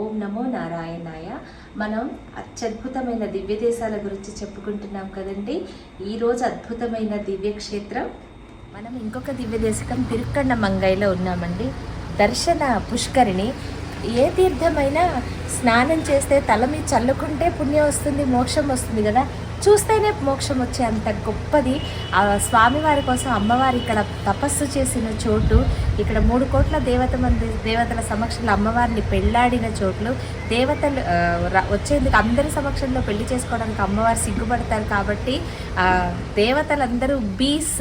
ఓం నమో నారాయణాయ. మనం అత్యద్భుతమైన దివ్య దేశాల గురించి చెప్పుకుంటున్నాం కదండి. ఈరోజు అద్భుతమైన దివ్యక్షేత్రం. మనం ఇంకొక దివ్య దేశకం తిరుక్కన్న మంగైలో ఉన్నామండి. దర్శన పుష్కరిణి. ఏ తీర్థమైనా స్నానం చేస్తే తల మీద చల్లుకుంటే పుణ్యం వస్తుంది మోక్షం వస్తుంది కదా. చూస్తేనే మోక్షం వచ్చే అంత గొప్పది. ఆ స్వామివారి కోసం అమ్మవారు ఇక్కడ తపస్సు చేసిన చోటు ఇక్కడ మూడు కోట్ల దేవత మంది దేవతల సమక్షంలో అమ్మవారిని పెళ్ళాడిన చోట్లు దేవతలు వచ్చేందుకు అందరి సమక్షంలో పెళ్ళి చేసుకోవడానికి అమ్మవారు సిగ్గుపడతారు కాబట్టి దేవతలందరూ బీస్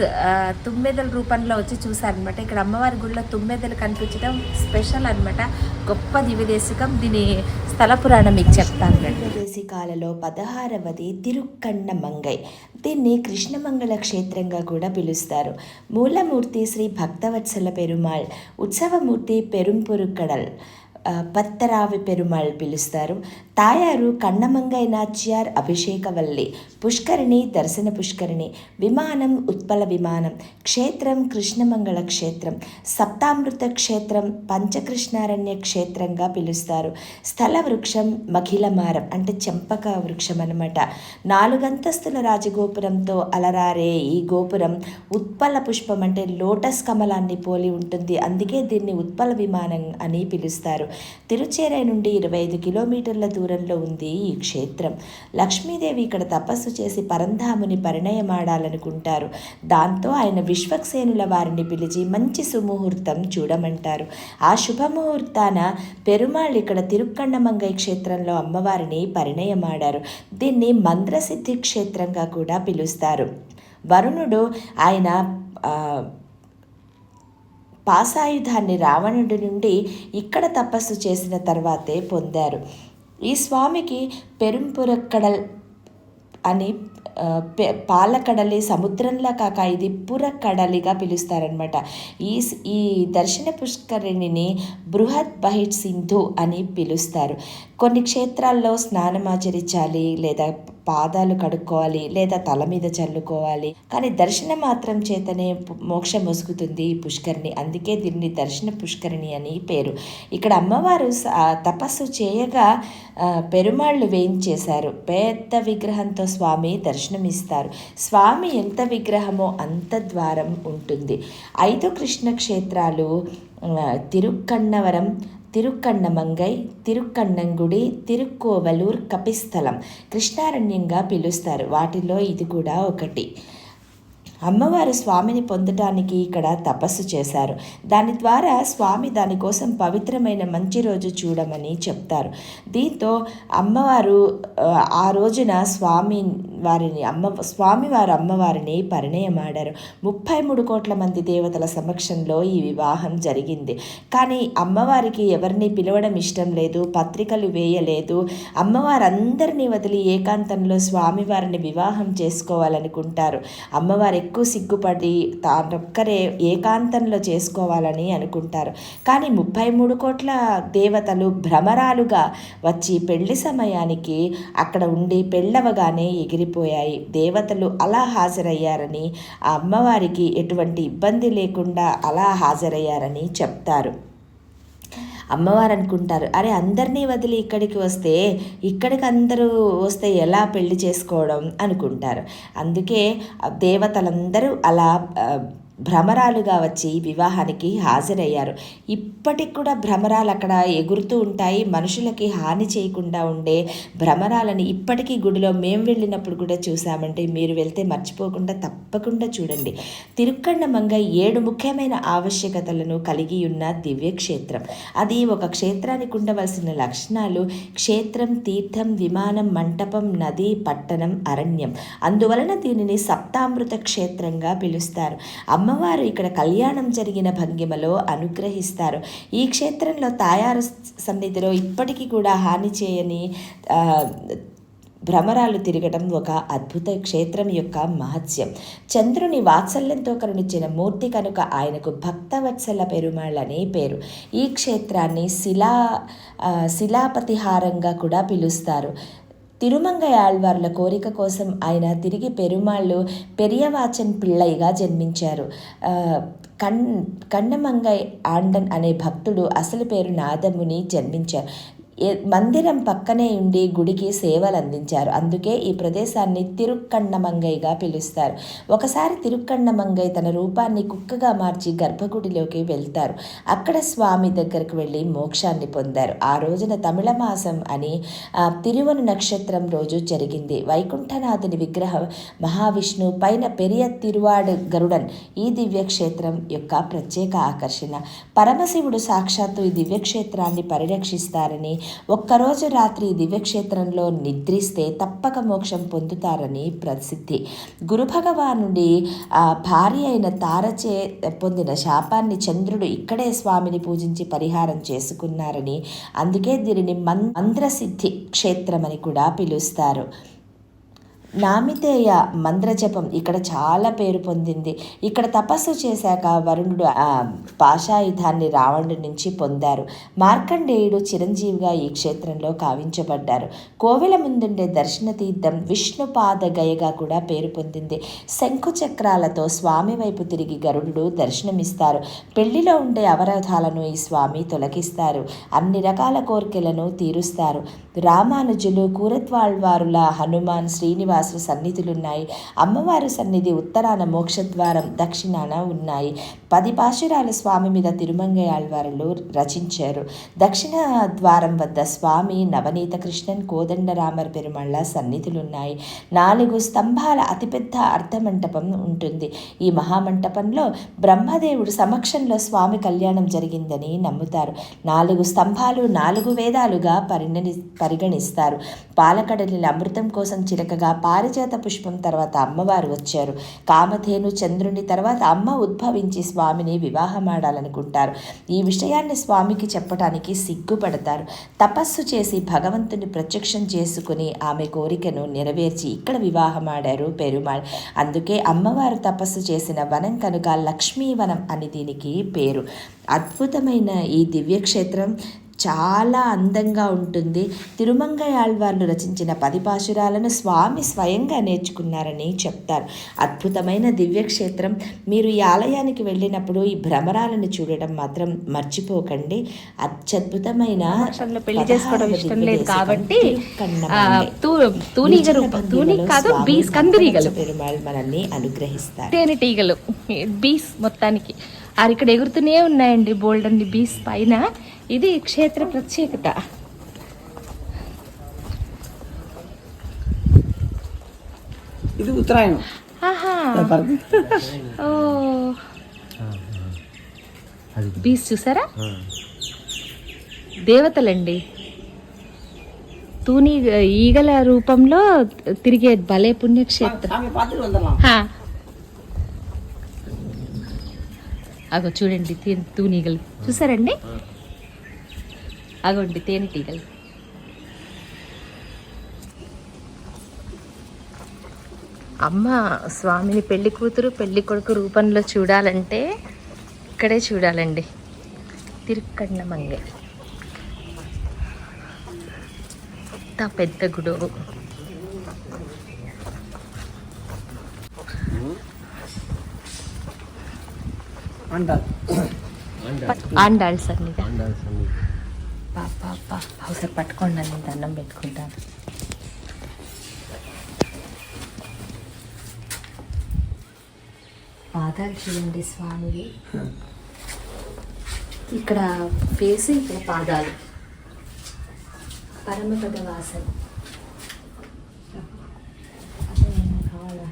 తుమ్మెదల రూపంలో వచ్చి చూసారనమాట ఇక్కడ అమ్మవారి గుడిలో తుమ్మెదలు కనిపించడం స్పెషల్ అనమాట గొప్ప దివ్యదేశికం. దీని స్థల పురాణం మీకు చెప్తాను. దివ్యదేశికాలలో పదహారవది తిరుక్క మంగై దీన్ని కృష్ణమంగళ క్షేత్రంగా కూడా పిలుస్తారు. మూలమూర్తి శ్రీ భక్తవత్సల పెరుమాళ్ ఉత్సవమూర్తి పెరుంపురుక్కడల్ పత్తరావి పెరుమాళ్ పిలుస్తారు. తాయారు కన్నమంగై నాచ్యార్ అభిషేకవల్లి. పుష్కరిణి దర్శన పుష్కరిణి. విమానం ఉత్పల విమానం. క్షేత్రం కృష్ణమంగళ క్షేత్రం. సప్తామృత క్షేత్రం పంచకృష్ణారణ్య క్షేత్రంగా పిలుస్తారు. స్థల వృక్షం మఖిలమారం అంటే చెంపక వృక్షం అనమాట నాలుగంతస్తుల రాజగోపురంతో అలరారే ఈ గోపురం ఉత్పల పుష్పం అంటే లోటస్ కమలాన్ని పోలి ఉంటుంది. అందుకే దీన్ని ఉత్పల విమానం అని పిలుస్తారు. తిరుచేరై నుండి ఇరవై ఐదు కిలోమీటర్ల దూరం దూరంలో ఉంది ఈ క్షేత్రం. లక్ష్మీదేవి ఇక్కడ తపస్సు చేసి పరంధాముని పరిణయమాడాలనుకుంటారు. దాంతో ఆయన విశ్వక్సేనుల వారిని పిలిచి మంచి సుముహూర్తం చూడమంటారు. ఆ శుభముహూర్తాన పెరుమాళ్ ఇక్కడ తిరుక్కన్నమంగై క్షేత్రంలో అమ్మవారిని పరిణయమాడారు. దీన్ని మంద్రసిద్ధి క్షేత్రంగా కూడా పిలుస్తారు. వరుణుడు ఆయన పాసాయుధాన్ని రావణుడి నుండి ఇక్కడ తపస్సు చేసిన తర్వాతే పొందారు. ఈ స్వామికి పెరుంపురక్కడల్ అని పె- పాలకడలి సముద్రంలా కాక ఇది పురకడలిగా పిలుస్తారనమాట ఈ ఈ దర్శన పుష్కరిణిని బృహత్ బహిట్ సింధు అని పిలుస్తారు. కొన్ని క్షేత్రాల్లో స్నానం ఆచరించాలి లేదా పాదాలు కడుక్కోవాలి లేదా తల మీద చల్లుకోవాలి. కానీ దర్శనం మాత్రం చేతనే మోక్షం వసుకుతుంది ఈ పుష్కరిణి. అందుకే దీన్ని దర్శన పుష్కరిణి అని పేరు. ఇక్కడ అమ్మవారు తపస్సు చేయగా పెరుమాళ్ళు వేయించేశారు. పెద్ద విగ్రహంతో స్వామి దర్శనమిస్తారు. స్వామి ఎంత విగ్రహమో అంత ద్వారం ఉంటుంది. ఐదు కృష్ణ క్షేత్రాలు తిరుక్కన్నవరం తిరుక్కన్నమంగై తిరుక్కన్నంగుడి తిరుక్కోవలూర్ కపిస్థలం కృష్ణారణ్యంగా పిలుస్తారు. వాటిలో ఇది కూడా ఒకటి. అమ్మవారు స్వామిని పొందటానికి ఇక్కడ తపస్సు చేశారు. దాని ద్వారా స్వామి దానికోసం పవిత్రమైన మంచి రోజు చూడమని చెప్తారు. దీంతో అమ్మవారు ఆ, రోజున స్వామి వారిని అమ్మ స్వామివారు అమ్మవారిని పరిణయమాడారు. ముప్పై మూడు కోట్ల మంది దేవతల సమక్షంలో ఈ వివాహం జరిగింది. కానీ అమ్మవారికి ఎవరిని పిలవడం ఇష్టం లేదు పత్రికలు వేయలేదు. అమ్మవారందరినీ వదిలి ఏకాంతంలో స్వామివారిని వివాహం చేసుకోవాలనుకుంటారు. అమ్మవారి ఎక్కువ సిగ్గుపడి తానొక్కరే ఏకాంతంలో చేసుకోవాలని అనుకుంటారు. కానీ ముప్పై మూడు కోట్ల దేవతలు భ్రమరాలుగా వచ్చి పెళ్ళి సమయానికి అక్కడ ఉండి పెళ్ళవగానే ఎగిరిపోయాయి. దేవతలు అలా హాజరయ్యారని ఆ అమ్మవారికి ఎటువంటి ఇబ్బంది లేకుండా అలా హాజరయ్యారని చెప్తారు. అమ్మవారు అనుకుంటారు అరే అందరినీ వదిలి ఇక్కడికి వస్తే ఇక్కడికి అందరూ వస్తే ఎలా పెళ్ళి చేసుకోవడం అనుకుంటారు. అందుకే దేవతలందరూ అలా భ్రమరాలుగా వచ్చి వివాహానికి హాజరయ్యారు. ఇప్పటికి కూడా భ్రమరాలు అక్కడ ఎగురుతూ ఉంటాయి. మనుషులకి హాని చేయకుండా ఉండే భ్రమరాలని ఇప్పటికీ గుడిలో మేము వెళ్ళినప్పుడు కూడా చూసామంటే మీరు వెళ్తే మర్చిపోకుండా తప్పకుండా చూడండి. తిరుక్కన్నమంగ ఏడు ముఖ్యమైన ఆవశ్యకతలను కలిగి ఉన్న దివ్య క్షేత్రం అది ఒక క్షేత్రానికి ఉండవలసిన లక్షణాలు క్షేత్రం తీర్థం విమానం మంటపం నది పట్టణం అరణ్యం. అందువలన దీనిని సప్తామృత క్షేత్రంగా పిలుస్తారు. అమ్మవారు ఇక్కడ కళ్యాణం జరిగిన భంగిమలో అనుగ్రహిస్తారు. ఈ క్షేత్రంలో తాయారు సన్నిధిలో ఇప్పటికీ కూడా హాని చేయని భ్రమరాలు తిరగడం ఒక అద్భుత క్షేత్రం యొక్క మహత్యం. చంద్రుని వాత్సల్యంతో కరుణించిన మూర్తి కనుక ఆయనకు భక్తవత్సల పెరుమాళ్ అనే పేరు. ఈ క్షేత్రాన్ని శిలా శిలాపతిహారంగా కూడా పిలుస్తారు. తిరుమంగై ఆళ్వార్ల కోరిక కోసం ఆయన తిరిగి పెరుమాళ్ళు పెరియవాచన్ పిళ్ళైగా జన్మించారు. కన్ కన్నమంగై ఆండన్ అనే భక్తుడు అసలు పేరు నాదముని జన్మించారు. మందిరం పక్కనే ఉండి గుడికి సేవలు అందించారు అందుకే ఈ ప్రదేశాన్ని తిరుక్కన్నమంగైగా పిలుస్తారు. ఒకసారి తిరుక్కన్నమంగై తన రూపాన్ని కుక్కగా మార్చి గర్భగుడిలోకి వెళ్తారు. అక్కడ స్వామి దగ్గరకు వెళ్ళి మోక్షాన్ని పొందారు. ఆ రోజున తమిళ మాసం అని తిరువను నక్షత్రం రోజు జరిగింది. వైకుంఠనాథుని విగ్రహం మహావిష్ణు పైన పెరియ తిరువాడు గరుడన్ ఈ దివ్యక్షేత్రం యొక్క ప్రత్యేక ఆకర్షణ. పరమశివుడు సాక్షాత్తు ఈ దివ్యక్షేత్రాన్ని పరిరక్షిస్తారని ఒక్కరోజు రాత్రి దివ్యక్షేత్రంలో నిద్రిస్తే తప్పక మోక్షం పొందుతారని ప్రసిద్ధి. గురు భగవానుడి భార్య అయిన తారచే పొందిన శాపాన్ని చంద్రుడు ఇక్కడే స్వామిని పూజించి పరిహారం చేసుకున్నారని అందుకే దీనిని మన్ మంద్రసిద్ధి క్షేత్రమని కూడా పిలుస్తారు. నామితేయ మంత్రజపం ఇక్కడ చాలా పేరు పొందింది. ఇక్కడ తపస్సు చేశాక వరుణుడు ఆ పాషాయుధాన్ని రావణుడి నుంచి పొందారు. మార్కండేయుడు చిరంజీవిగా ఈ క్షేత్రంలో కావించబడ్డారు. కోవెల ముందుండే దర్శన తీర్థం విష్ణుపాద గయగా కూడా పేరు పొందింది. శంఖుచక్రాలతో స్వామి వైపు తిరిగి గరుడు దర్శనమిస్తారు. పెళ్ళిలో ఉండే అవరోధాలను ఈ స్వామి తొలగిస్తారు. అన్ని రకాల కోరికలను తీరుస్తారు. రామానుజులు కూరత్వాళ్వారుల హనుమాన్ శ్రీనివాస్ శ్రీనివాసుల సన్నిధులున్నాయి. అమ్మవారి సన్నిధి ఉత్తరాన మోక్షద్వారం దక్షిణాన ఉన్నాయి. పది పాశురాలు స్వామి మీద తిరుమంగయాళ్వారులు రచించారు. దక్షిణ ద్వారం వద్ద స్వామి నవనీత కృష్ణన్ కోదండరామర్ పెరుమళ్ళ సన్నిధులున్నాయి. నాలుగు స్తంభాల అతిపెద్ద అర్ధమంటపం ఉంటుంది. ఈ మహామంటపంలో బ్రహ్మదేవుడు సమక్షంలో స్వామి కళ్యాణం జరిగిందని నమ్ముతారు. నాలుగు స్తంభాలు నాలుగు వేదాలుగా పరిగణి పరిగణిస్తారు. పాలకడలిని అమృతం కోసం చిలకగా పారిజాత పుష్పం తర్వాత అమ్మవారు వచ్చారు. కామధేను చంద్రుని తర్వాత అమ్మ ఉద్భవించి స్వామిని వివాహమాడాలనుకుంటారు. ఈ విషయాన్ని స్వామికి చెప్పడానికి సిగ్గుపడతారు. తపస్సు చేసి భగవంతుని ప్రత్యక్షం చేసుకుని ఆమె కోరికను నెరవేర్చి ఇక్కడ వివాహమాడారు పెరుమాళ్. అందుకే అమ్మవారు తపస్సు చేసిన వనం కనుక లక్ష్మీవనం అని దీనికి పేరు. అద్భుతమైన ఈ దివ్యక్షేత్రం చాలా అందంగా ఉంటుంది. తిరుమంగయాళ్వార్లు రచించిన పది పాశురాలను స్వామి స్వయంగా నేర్చుకున్నారని చెప్తారు. అద్భుతమైన దివ్యక్షేత్రం. మీరు ఈ ఆలయానికి వెళ్ళినప్పుడు ఈ భ్రమరాలను చూడడం మాత్రం మర్చిపోకండి. అత్యద్భుతమైన పెళ్ళి చేసుకోవడం ఇష్టం లేదు కాబట్టి తిరుక్కన్నమల్లై. ఆ, తూ- తూనీగ రూపం తూని కాదు బీస్ కందిరీగలు పెరుమాళ్ మనల్ని అనుగ్రహిస్తారు. తేనెటీగలు బీస్ మొత్తానికి. ఆరు ఇక్కడ ఎగురుతూనే ఉన్నాయండి బోల్డ్ అండి బీస్ పైన. ఇది క్షేత్ర ప్రత్యేకత. ఇది ఉత్తరాయణం. బీచ్ చూసారా? దేవతలండి. తూని ఈగల రూపంలో తిరిగే భలే పుణ్యక్షేత్రం. అగో చూడండి తూనీగలు చూసారండి? అగోండి తేనెటీగలు అమ్మ స్వామిని పెళ్ళి కూతురు పెళ్ళి కొడుకు రూపంలో చూడాలంటే ఇక్కడే చూడాలండి. తిరుక్కన్నమంగ ఎంత పెద్ద గుడి. అంటారు ఆండాళ్ళు సన్నిధి పాప అవసరం పట్టుకోండి నేను దండం పెట్టుకుంటాను పాదాలు చూడండి స్వామివి. ఇక్కడ ఫేస్ ఇక్కడ పాదాలు. పరమపద వాసన. అదేమైనా కావాలా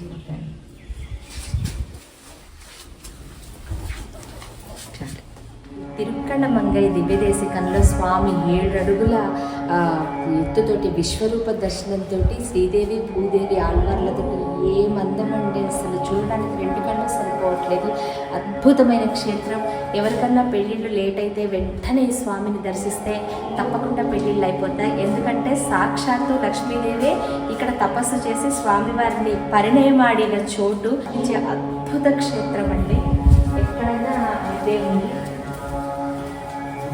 జీవితాన్ని చాలు. తిరుక్కణ మంగై దివ్యదేశికంలో స్వామి ఏడడుగుల ఎత్తుతోటి విశ్వరూప దర్శనంతో శ్రీదేవి భూదేవి ఆళ్వార్లతో ఏ మందం అండి అసలు. చూడడానికి రెండు కన్నా సరిపోవట్లేదు. అద్భుతమైన క్షేత్రం. ఎవరికన్నా పెళ్ళిళ్ళు లేట్ అయితే వెంటనే స్వామిని దర్శిస్తే తప్పకుండా పెళ్ళిళ్ళు అయిపోతాయి. ఎందుకంటే సాక్షాత్తు లక్ష్మీదేవే ఇక్కడ తపస్సు చేసి స్వామివారిని పరిణయమాడిన చోటు. అద్భుత క్షేత్రం అండి ఎక్కడైనా ఇదే ఉంది